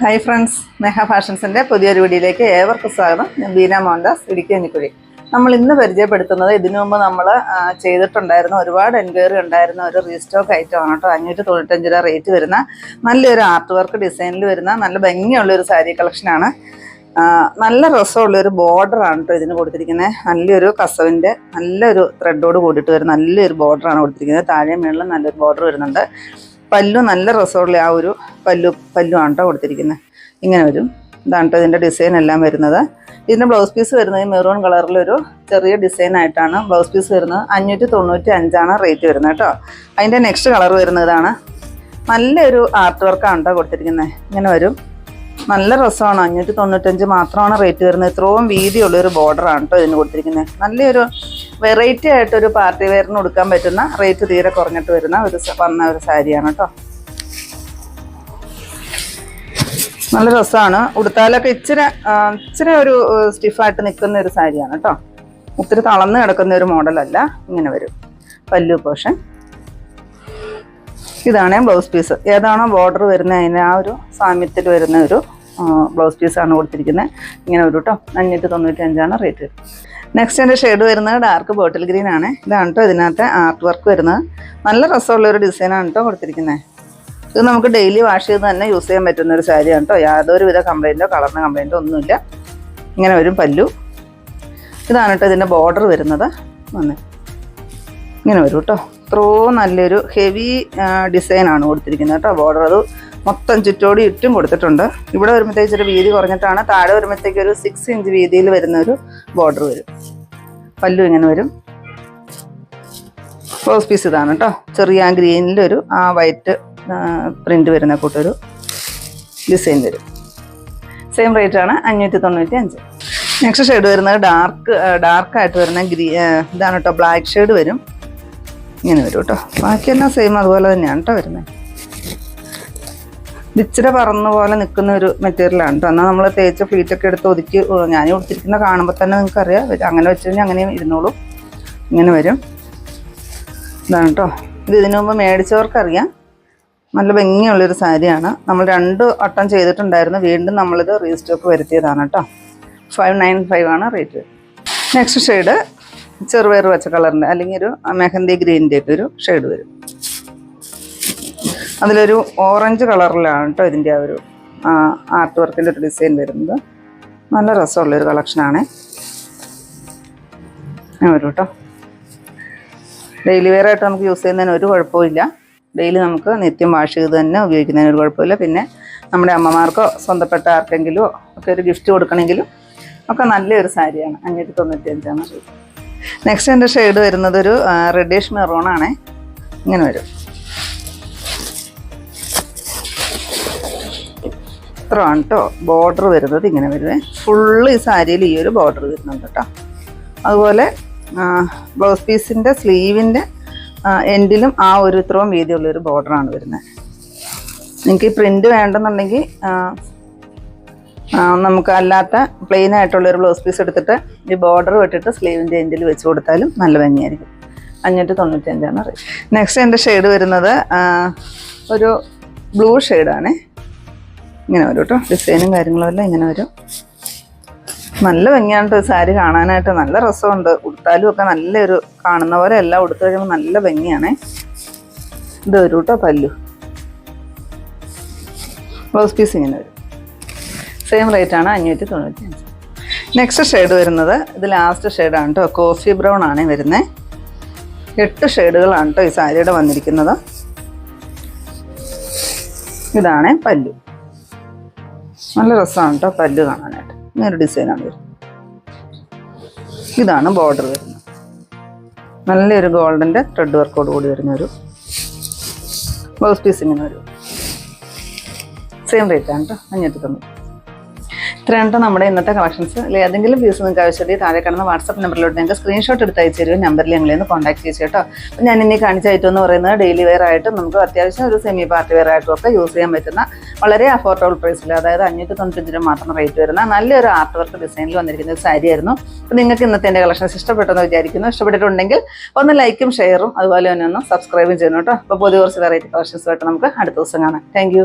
Hi friends മെഹ ഫാഷൻസിന്റെ പുതിയൊരു വീഡിയോയിലേക്ക് ഏവർക്കും സ്വാഗതം. ഞാൻ ബീന മോഹൻദാസ് ഇടുക്കി അഞ്ഞിക്കുഴി. നമ്മൾ ഇന്ന് പരിചയപ്പെടുത്തുന്നത് ഇതിനു മുമ്പ് നമ്മൾ ചെയ്തിട്ടുണ്ടായിരുന്ന ഒരുപാട് എൻക്വയറി ഉണ്ടായിരുന്ന ഒരു റീസ്റ്റോക്ക് ഐറ്റം ആണ് കേട്ടോ. അഞ്ഞൂറ്റി തൊണ്ണൂറ്റഞ്ച് രൂപ റേറ്റ് വരുന്ന നല്ലൊരു ആർട്ട് വർക്ക് ഡിസൈനിൽ വരുന്ന നല്ല ഭംഗിയുള്ളൊരു സാരി കളക്ഷനാണ് നല്ല രസമുള്ളൊരു ബോർഡർ ആണ് കേട്ടോ ഇതിന് കൊടുത്തിരിക്കുന്നത്. നല്ലൊരു കസവിന്റെ നല്ലൊരു ത്രെഡോട് കൂടിയിട്ട് വരുന്ന നല്ലൊരു ബോർഡറാണ് കൊടുത്തിരിക്കുന്നത്. താഴെ മേളിൽ നല്ലൊരു ബോർഡർ വരുന്നുണ്ട്. പല്ലു നല്ല രസമുള്ള ആ ഒരു പല്ലു പല്ലു ആണ് കേട്ടോ കൊടുത്തിരിക്കുന്നത് ഇങ്ങനെ വരും. ഇതാണ് കേട്ടോ ഇതിന്റെ ഡിസൈൻ എല്ലാം വരുന്നത്. ഇതിന്റെ ബ്ലൗസ് പീസ് വരുന്നത് മെറൂൺ കളറിലൊരു ചെറിയ ഡിസൈൻ ആയിട്ടാണ് ബ്ലൗസ് പീസ് വരുന്നത്. അഞ്ഞൂറ്റി തൊണ്ണൂറ്റി അഞ്ചാണ് റേറ്റ് വരുന്നത് കേട്ടോ അതിന്റെ നെക്സ്റ്റ് കളർ വരുന്നതാണ് നല്ലൊരു ആർട്ട് വർക്കാണ് കേട്ടോ കൊടുത്തിരിക്കുന്നത് ഇങ്ങനെ വരും. നല്ല രസമാണ് അഞ്ഞൂറ്റി തൊണ്ണൂറ്റഞ്ച് മാത്രമാണ് റേറ്റ് വരുന്നത്. ഇത്രയും വീതിയുള്ളൊരു ബോർഡറാണ് കേട്ടോ ഇതിന് കൊടുത്തിരിക്കുന്നത് നല്ലൊരു വെറൈറ്റി ആയിട്ടൊരു പാർട്ടി വെയറിന് കൊടുക്കാൻ പറ്റുന്ന റേറ്റ് തീരെ കുറഞ്ഞിട്ട് വരുന്ന ഒരു വന്ന ഒരു സാരിയാണ് കേട്ടോ നല്ല രസമാണ് ഉടുത്താലൊക്കെ ഇച്ചിരി ഇച്ചിരി ഒരു സ്റ്റിഫായിട്ട് നിൽക്കുന്ന ഒരു സാരിയാണ് കേട്ടോ ഒത്തിരി തളർന്ന് കിടക്കുന്ന ഒരു മോഡലല്ല. ഇങ്ങനെ വരും. പല്ലു പോഷൻ ഇതാണ് ബ്ലൗസ് പീസ്. ഏതാണോ ബോർഡർ വരുന്നത് അതിന് ആ ഒരു സാമ്യത്തിൽ വരുന്ന ഒരു ബ്ലൗസ് പീസാണ് കൊടുത്തിരിക്കുന്നത് ഇങ്ങനെ ഒരു കേട്ടോ അഞ്ഞൂറ്റി തൊണ്ണൂറ്റി അഞ്ചാണ് റേറ്റ്. നെക്സ്റ്റ് എന്റെ ഷെയ്ഡ് വരുന്നത് ഡാർക്ക് ബോട്ടിൽ ഗ്രീൻ ആണ്. ഇതാണ് കേട്ടോ ഇതിനകത്തെ ആർട്ട് വർക്ക് വരുന്നത്. നല്ല രസമുള്ള ഒരു ഡിസൈനാണ് കേട്ടോ കൊടുത്തിരിക്കുന്നത് ഇത് നമുക്ക് ഡെയിലി വാഷ് ചെയ്ത് തന്നെ യൂസ് ചെയ്യാൻ പറ്റുന്ന ഒരു സാരിയാണ് കേട്ടോ യാതൊരു വിധ കംപ്ലൈന്റോ കളറിന് കംപ്ലൈന്റോ ഒന്നുമില്ല. ഇങ്ങനെ വരും പല്ലു. ഇതാണ് കേട്ടോ ഇതിന്റെ ബോർഡർ വരുന്നത്. വന്ന്. ഇങ്ങനെ വരും കേട്ടോ ഇത്രയും നല്ലൊരു ഹെവി ഡിസൈനാണ് കൊടുത്തിരിക്കുന്നത് കേട്ടോ ബോർഡർ അത് മൊത്തം ചുറ്റോടി ചുറ്റും കൊടുത്തിട്ടുണ്ട്. ഇവിടെ വരുമ്പോഴത്തേക്ക് ഇച്ചിരി വീതി കുറഞ്ഞിട്ടാണ് താഴെ വരുമ്പോഴത്തേക്ക് ഒരു സിക്സ് ഇഞ്ച് വീതിയിൽ വരുന്ന ഒരു ബോർഡർ വരും. പല്ലു ഇങ്ങനെ വരും. ക്ലോസ് പീസ് ഇതാണ് കേട്ടോ ചെറിയ ആ ഗ്രീനിലൊരു ആ വൈറ്റ് പ്രിന്റ് വരുന്ന കൂട്ടൊരു ഡിസൈൻ വരും. സെയിം റേറ്റ് ആണ് അഞ്ഞൂറ്റി തൊണ്ണൂറ്റി അഞ്ച് നെക്സ്റ്റ് ഷെയ്ഡ് വരുന്നത് ഡാർക്ക് ഡാർക്കായിട്ട് വരുന്ന ഗ്രീ ഇതാണ് കേട്ടോ ബ്ലാക്ക് ഷെയ്ഡ് വരും. ഇങ്ങനെ വരും കേട്ടോ ബാക്കിയെല്ലാം സെയിം അതുപോലെ തന്നെയാണ് കേട്ടോ വരുന്നത്. ഇച്ചിരി പറന്ന പോലെ നിൽക്കുന്ന ഒരു മെറ്റീരിയലാണ് കേട്ടോ എന്നാൽ നമ്മൾ തേച്ച ഫ്ലീറ്റൊക്കെ എടുത്ത് ഒതുക്കി ഞാൻ കൊടുത്തിരിക്കുന്ന കാണുമ്പോൾ തന്നെ നിങ്ങൾക്ക് അറിയാം അങ്ങനെ വെച്ച് കഴിഞ്ഞാൽ അങ്ങനെ ഇരുന്നോളൂ. ഇങ്ങനെ വരും. ഇതാണ് കേട്ടോ ഇത് ഇതിനു മുമ്പ് മേടിച്ചവർക്കറിയാം. നല്ല ഭംഗിയുള്ളൊരു സാരിയാണ്. നമ്മൾ രണ്ട് വട്ടം ചെയ്തിട്ടുണ്ടായിരുന്നു. വീണ്ടും നമ്മളിത് റീസ്റ്റോക്ക് വരുത്തിയതാണ് കേട്ടോ ഫൈവ് നയൻ ഫൈവ് ആണ് റേറ്റ് നെക്സ്റ്റ് ഷെയ്ഡ് ചെറുപയർ പച്ച കളറിന്റെ അല്ലെങ്കിൽ ഒരു മെഹന്തി ഗ്രീനിന്റെ ഒക്കെ ഒരു ഷെയ്ഡ് വരും. അതിലൊരു ഓറഞ്ച് കളറിലാണ് കേട്ടോ ഇതിന്റെ ആ ഒരു ആർട്ട് വർക്കിന്റെ ഒരു ഡിസൈൻ വരുന്നത്. നല്ല രസമുള്ളൊരു കളക്ഷനാണ് വരും കേട്ടോ ഡെയിലി വെയർ ആയിട്ട് നമുക്ക് യൂസ് ചെയ്യുന്നതിന് ഒരു കുഴപ്പമില്ല ഡെയിലി നമുക്ക് നിത്യം വാഷ് ചെയ്ത് തന്നെ ഉപയോഗിക്കുന്നതിന് ഒരു കുഴപ്പമില്ല പിന്നെ നമ്മുടെ അമ്മമാർക്കോ സ്വന്തപ്പെട്ട ആർക്കെങ്കിലോ ഒക്കെ ഒരു ഗിഫ്റ്റ് കൊടുക്കണമെങ്കിലും ഒക്കെ നല്ലൊരു സാരിയാണ്. അഞ്ഞൂറ്റി തൊണ്ണൂറ്റി അഞ്ചാണ് നെക്സ്റ്റ് എന്റെ ഷെയ്ഡ് വരുന്നത് ഒരു റെഡിഷ് മെറൂൺ ആണേ. ഇങ്ങനെ വരും. ഇത്രയാണ് കേട്ടോ ബോർഡർ വരുന്നത് ഇങ്ങനെ വരുവേ ഫുള്ള് ഈ സാരിയിൽ ഈ ഒരു ബോർഡർ വരുന്നുണ്ട് കേട്ടോ അതുപോലെ ബ്ലൗസ് പീസിന്റെ സ്ലീവിന്റെ എൻഡിലും ആ ഒരു ഇത്രയും വീതിയുള്ളൊരു ബോർഡറാണ് വരുന്നത് നിങ്ങൾക്ക് ഈ പ്രിന്റ് വേണ്ടെന്നുണ്ടെങ്കിൽ നമുക്ക് അല്ലാത്ത പ്ലെയിൻ ആയിട്ടുള്ളൊരു ബ്ലൗസ് പീസ് എടുത്തിട്ട് ഈ ബോർഡർ വിട്ടിട്ട് സ്ലീവിന്റെ എൻഡിൽ വെച്ച് കൊടുത്താലും നല്ല ഭംഗിയായിരിക്കും. അഞ്ഞൂറ്റി തൊണ്ണൂറ്റി അഞ്ചാണ് റേറ്റ് നെക്സ്റ്റ് എന്റെ ഷെയ്ഡ് വരുന്നത് ഒരു ബ്ലൂ ഷെയ്ഡാണേ ഇങ്ങനെ വരും കേട്ടോ ഡിസൈനും കാര്യങ്ങളും എല്ലാം ഇങ്ങനെ വരും. നല്ല ഭംഗിയാണ് സാരി കാണാനായിട്ട്. നല്ല രസമുണ്ട്. ഉടുത്താലും ഒക്കെ നല്ലൊരു കാണുന്ന പോലെ എല്ലാം ഉടുത്തു കഴിയുമ്പോൾ നല്ല ഭംഗിയാണേ. ഇത് വരും കേട്ടോ പല്ലു. ബ്ലൗസ് പീസ് ഇങ്ങനെ വരും. സെയിം റേറ്റ് ആണ് അഞ്ഞൂറ്റി തൊണ്ണൂറ്റി അഞ്ച് നെക്സ്റ്റ് ഷെയ്ഡ് വരുന്നത്. ഇത് ലാസ്റ്റ് ഷെയ്ഡാണ് കേട്ടോ കോഫി ബ്രൗൺ ആണ് വരുന്നത് എട്ട് ഷെയ്ഡുകളാണ് കേട്ടോ ഈ സാരിയുടെ വന്നിരിക്കുന്നത്. ഇതാണ് പല്ലു. നല്ല രസമാണ് കേട്ടോ പല്ല് കാണാനായിട്ട്. ഇങ്ങനെ ഒരു ഡിസൈനാണ് വരുന്നത്. ഇതാണ് ബോർഡർ വരുന്നത്. നല്ലൊരു ഗോൾഡന്റെ ത്രെഡ് വർക്കോട് കൂടി വരുന്ന ഒരു ബ്ലൗസ് പീസ് ഇങ്ങനെ വരും സെയിം റേറ്റ് ആണ് കേട്ടോ അഞ്ഞൂറ്റി തൊണ്ണൂറ്റി ഇത്രയാണ് നമ്മുടെ ഇന്നത്തെ കളക്ഷൻസ് അല്ലെങ്കിൽ ഏതെങ്കിലും പീസ് നിങ്ങൾക്ക് ആവശ്യമുണ്ടെങ്കിൽ താഴെ കിടന്ന വാട്സപ്പ് നമ്പറിലോട്ട് നിങ്ങൾക്ക് സ്ക്രീൻഷോട്ട് എടുത്ത് അയച്ചു തരുമോ നമ്പറിൽ ഞങ്ങളെ ഒന്ന് കോൺടാക്ട് ചെയ്തു കേട്ടോ അപ്പോൾ ഞാൻ ഇനി കാണിച്ച ഐറ്റം എന്ന് പറയുന്നത് ഡെയിലി വെയർ ആയിട്ടും നമുക്ക് അത്യാവശ്യം ഒരു സെമി പാർട്ടി വെയർ ആയിട്ടും ഒക്കെ യൂസ് ചെയ്യാൻ പറ്റുന്ന വളരെ അഫോർഡബിൾ പ്രൈസിൽ അതായത് അഞ്ഞൂറ്റി തൊണ്ണൂറ്റഞ്ച് രൂപ മാത്രം റേറ്റ് വരുന്ന നല്ലൊരു ആർട്ട് വർക്ക് ഡിസൈനിൽ വന്നിരിക്കുന്ന ഒരു സാരി ആയിരുന്നു. അപ്പോൾ നിങ്ങൾക്ക് ഇന്നത്തെ എന്റെ കളക്ഷൻസ് ഇഷ്ടപ്പെട്ടെന്ന് വിചാരിക്കുന്നു. ഇഷ്ടപ്പെട്ടിട്ടുണ്ടെങ്കിൽ ഒന്ന് ലൈക്കും ഷെയറും അതുപോലെ തന്നെ ഒന്ന് സബ്സ്ക്രൈബും ചെയ്യണം കേട്ടോ. അപ്പോൾ പുതിയ കുറച്ച് വെറൈറ്റി കളക്ഷൻസുമായിട്ട് നമുക്ക് അടുത്ത ദിവസം കാണാം. താങ്ക്